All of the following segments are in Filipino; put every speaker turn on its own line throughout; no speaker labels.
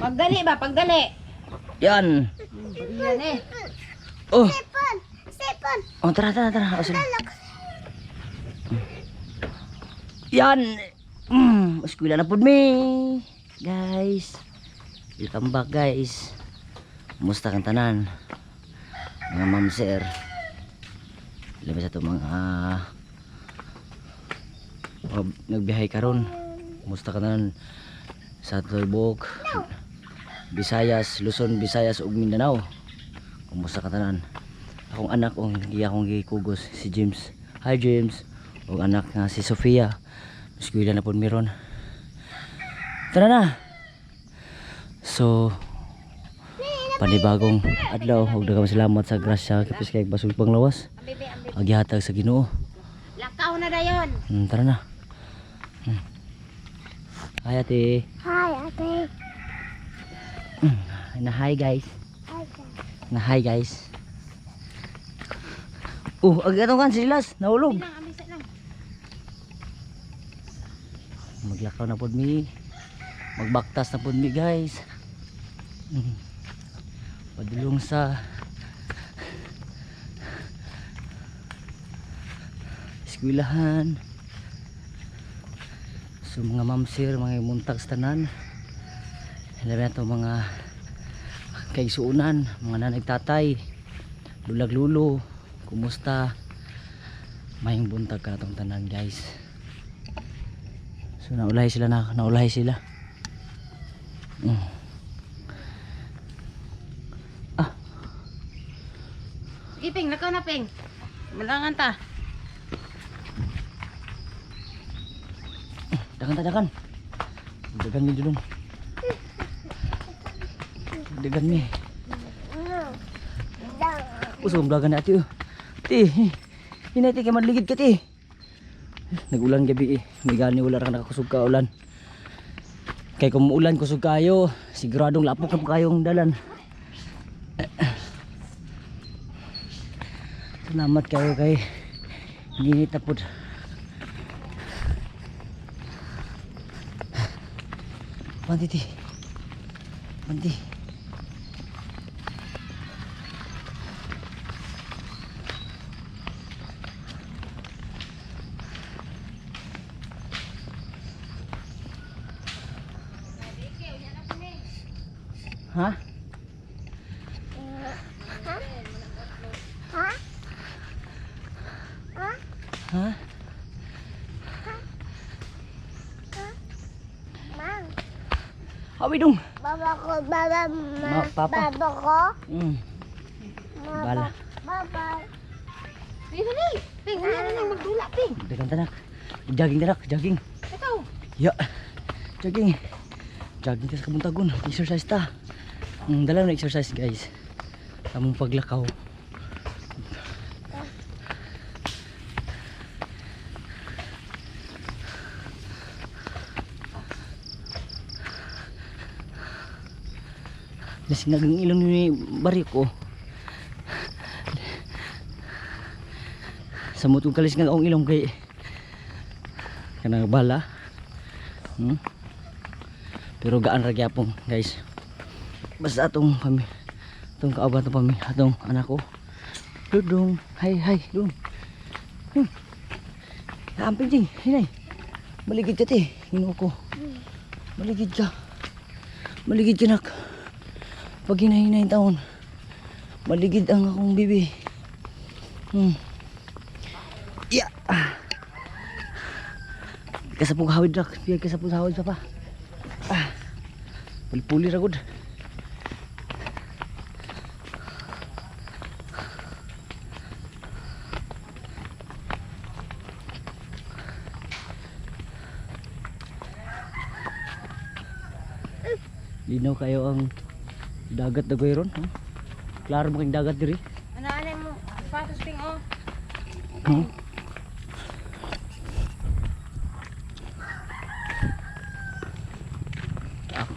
Pagdali ba? Pagdali.
Yan.
Yan eh.
Oh.
Sipon! Sipon!
Oh, tara, tara, tara. O, sige. Yan. Mm, eskwela na po me. Guys. Welcome back, guys. Kumusta kang tanan? Mga ma'am sir. Labas ito mga uh, nagbihay karon. Kumusta ka tanan? Sa Tulbok, Visayas, Luzon, Visayas ug Mindanao. Kumusta ka tanan? akong anak ong iya akong gikugos si James hi James ug anak nga si Sofia eskwela na pud meron tara na so panibagong adlaw ug daghang salamat sa grasya kapis kay basog panglawas agihatag sa Ginoo
Lakaw na dayon.
hmm, tara na hmm. hi ate
Hi, ate.
Na hi guys. Na hi guys. Oh, atong kan silas.
Lang, amisa lang.
maglakaw na pod mi. Magbaktas na pod mi guys. Mhm. padulong sa eskwelahan. So mga mamsir mga muntag sa tanan labi na to mga kaigsuunan mga nanay tatay lulag lulo kumusta mayong buntag ka tong tanan guys So naulahi sila na naulahi sila. Mm. Ah,
Sige, Ping. Lakaw na, Ping. Malangan ta.
dagan ta dagan. Dagan mi dulong. Dagan mi. Usong dagan na ati. oh. Ti. Hinay ti kay madligid ka ti. Nagulan gabi eh. May gani wala ra ka nakakusog ka ulan. Kay kung ulan kusog kayo, siguradong lapok na kayong dalan. Salamat kayo kay hindi tapod. Panti ti. Ha?
Ha? Ha?
Hawi dong.
Baba ko, baba, ma,
Ma, papa.
baba ko.
Mm.
Ma,
Bala.
Baba.
Dali. Ping, wala na lang magdula, Ping.
Dagan tanak. Jogging tanak, jogging.
Ikaw.
Ya. Jogging. Jogging ta sa kabuntagon. Exercise ta. Mm, dala na exercise guys. Tamong paglakaw. Nasingag ang ilong ni Barik ko. Sa mutong kalis nga ang ilong kay kanang bala. Hmm? Pero gaan ra gyapon, guys. Basta atong pami atong kauban atong pami atong anak ko. Dudong, hay hay, dong. Hmm. Amping ding, hinay. Maligid ka ti, ino ko. Maligid ka. Maligid ka nak. Pag hinahinay taon, maligid ang akong bibi. Hmm. Yeah. Kasapog hawid rak, biya kasapog hawid pa pa. Ah. Pulpuli ra gud. Linaw kayo ang dagat na gayron. Ha? Klaro mo dagat diri.
Ano, ano mo? Patos, Ping, oh.
Hmm?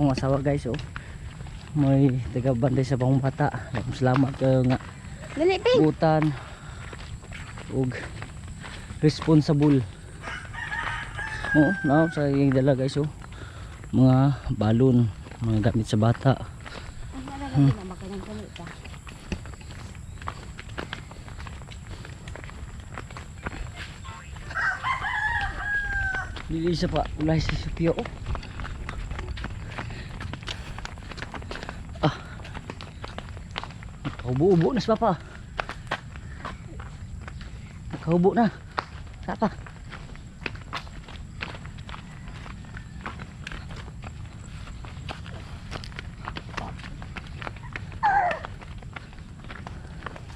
Ako asawa guys oh. May taga bantay sa pang bata. Salamat kayo nga
Dali, Ping.
butan ug responsible. Oh, now sa yung dala guys oh. Mga balon Mga gamit sa bata.
Ka.
Dili isa pa. Ulay si Sophia oh. Nakaubo-ubo na si Papa. Nakaubo na. Sapa.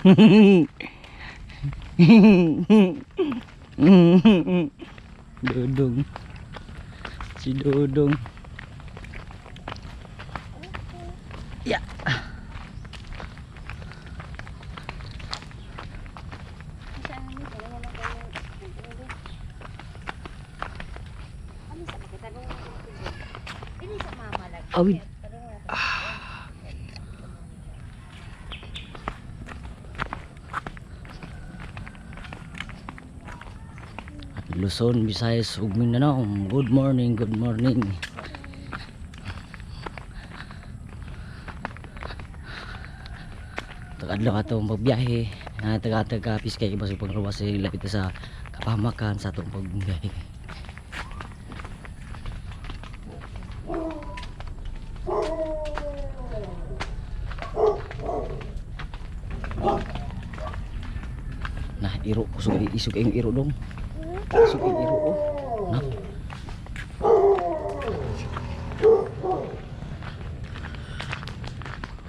Dudong. Si Dudong. Ya.
Saan ni ko wala kayo. Ano sa makitanong? Dili sa
Awid. Luzon, Visayas, ug Mindanao. Good morning, good morning. Tagadlaw ato magbiyahe. Na taga-taga piskay iba sa pangruwas sa lapit sa kapamakan sa atong pagbiyahe. Iro kusog isog yung iro dong. Isog yung iro oh. Nah.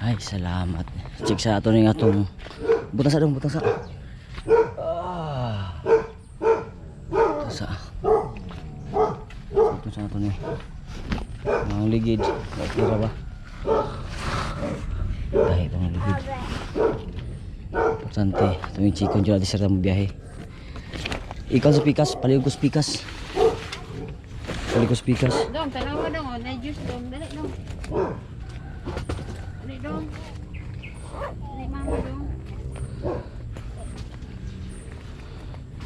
Ay, salamat. Check sa ato ning atong butang sa dong, butang sa. Ah. Butang sa. Butang sa ato ni. Ang ligid. Nakira ba? Dahil ang ligid. Importante. Tuming chikon dyan natin sa biyahe. Ikaw sa pikas, sa pikas. Sa pikas.
Dong, tanaw mo dong. oh. Na juice dong. Dali dong. Dali dong. Dali mama dong.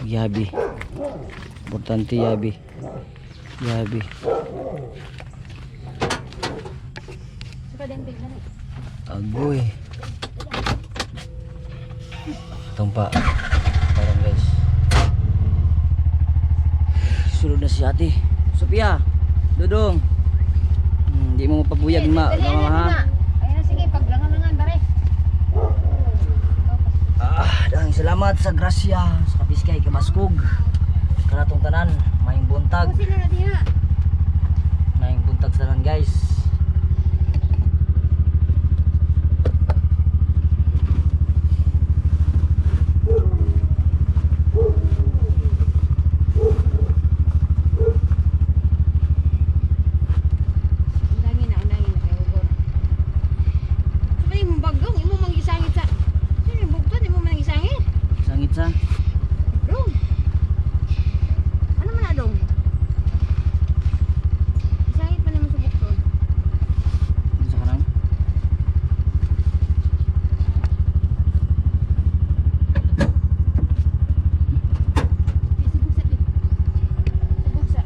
Yabi. Importante yabi. Yabi.
Dali.
Agoy. Itong pa. Parang guys. Sulod na si ate. Sophia. Dudong. Hmm, di mo mapabuyag ma, mama ha.
Ayun, sige, paglangan-langan, dali.
Ah, dahil salamat sa grasya sa kapiskay kabaskog. Kanatong tanan, maing buntag. Maing buntag sa tanan guys.
Undangin na, undangin na. Kaya hugon. Sabi mo bagong, imo mang isangit sa... Sino yung bugton, imo mang isangit?
Sangit sa.
Dong. Ano man na dong? Isangit pa naman sa bugton.
Sa kanang.
Sibugsa, Pit. Sibugsa.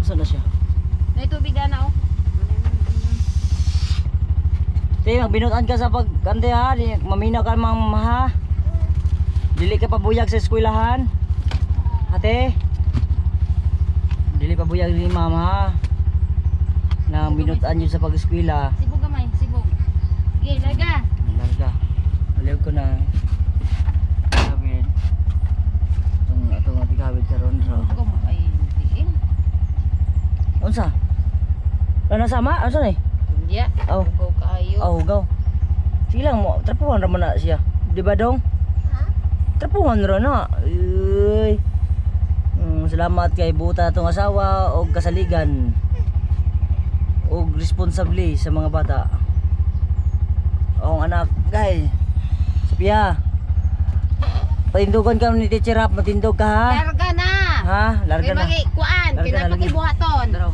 Asa na siya?
May tubig na na, oh.
Te, magbinutan ka sa pagkante ha. Di, maminaw ka mang maha. Dili ka pabuyag sa eskwelahan. Ate. Dili pabuyag ni mama ha. Na binutan yun sa pag-eskwela.
Sibog gamay, sibog. Sige, laga.
Larga. Aliw ko na. Kabit. Itong atong ati kabit karon ro.
Ako mo ay tiin.
Unsa? Ano sama? Asa ni?
Hindi.
Oh. Oh, gaw. Sige lang mo, trapuhan ra man na siya. Di ba dong?
Ha?
Trapuhan ra na. Uy. Mm, salamat kay buta atong asawa og kasaligan. Og responsable sa mga bata. O anak, gay. Sophia. Patindugan ka ni Teacher Rap, matindog ka ha?
Larga na.
Ha? Larga na.
magi kuan,
Larga na,
kinapa
lagi.
kay buhaton.
Daraw.